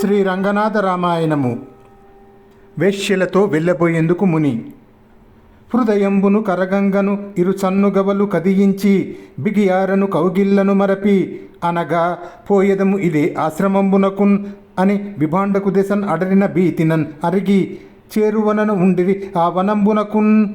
శ్రీ రంగనాథ రామాయణము. వేష్యలతో వెళ్ళబోయేందుకు ముని. హృదయంబును కరగంగను ఇరు సన్నుగవలు కదియించి బిగియారను కౌగిళ్ళను మరపి అనగా పోయదము ఇదే ఆశ్రమంబునకున్ అని విభాండకు దెసన్ అడరిన భీతినన్ అరిగి చేరువనను ఉండిరి ఆ వనంబునకున్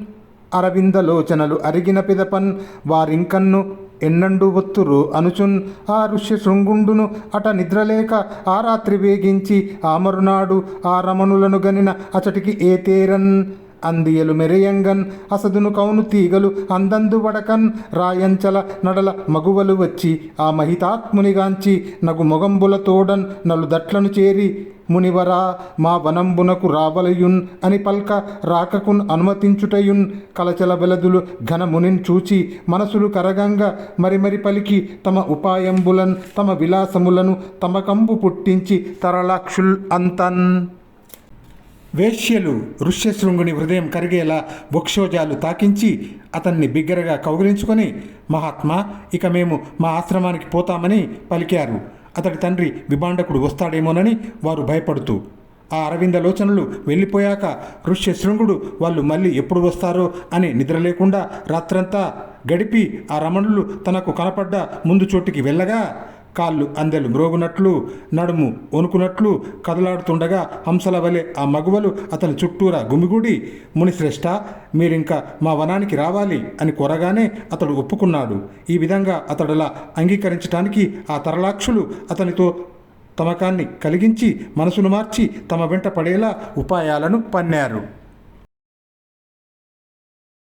అరవిందలోచనలు అరిగిన పిదపన్ వారింకన్ను ఎన్నండు ఒత్తురు అనుచున్ ఆ ఋష్య శృంగుండును అట నిద్రలేక ఆ రాత్రి వేగించి ఆ మరునాడు ఆ రమణులను గనిన అచటికి ఏతేరన్. అందియలు మెరయంగన్ అసదును కౌను తీగలు అందందు వడకన్ రాయంచల నడల మగువలు వచ్చి ఆ మహితాత్మునిగాంచి నగు మొగంబుల తోడన్ నలు దట్లను చేరి మునివరా మా వనంబునకు రావలయున్ అని పల్క రాకకున్ అనుమతించుటయున్ కలచల వెలదులు ఘనమునిన్ చూచి మనసులు కరగంగా మరి మరి పలికి తమ ఉపాయంబులన్ తమ విలాసములను తమ కంబు పుట్టించి తరలాక్షుల్ అంతన్. వేశ్యలు ఋష్యశృంగుని హృదయం కరిగేలా భుక్షోజాలు తాకించి అతన్ని బిగ్గరగా కౌగిలించుకొని మహాత్మా ఇక మేము మా ఆశ్రమానికి పోతామని పలికారు. అతడి తండ్రి విభాండకుడు వస్తాడేమోనని వారు భయపడుతూ ఆ అరవిందలోచనలు వెళ్ళిపోయాక ఋష్యశృంగుడు వాళ్ళు మళ్ళీ ఎప్పుడు వస్తారో అని నిద్ర లేకుండా రాత్రంతా గడిపి ఆ రమణులు తనకు కనపడ్డ ముందు చోటికి వెళ్ళగా కాళ్ళు అందెలు మ్రోగునట్లు నడుము వణుకునట్లు కదలాడుతుండగా హంసల వలె ఆ మగువలు అతని చుట్టూరా గుమిగూడి మునిశ్రేష్ఠ మీరింకా మా వనానికి రావాలి అని కోరగానే అతడు ఒప్పుకున్నాడు. ఈ విధంగా అతడులా అంగీకరించటానికి ఆ తరలాక్షులు అతనితో తమకాన్ని కలిగించి మనసును మార్చి తమ వెంట పడేలా ఉపాయాలను పన్నారు.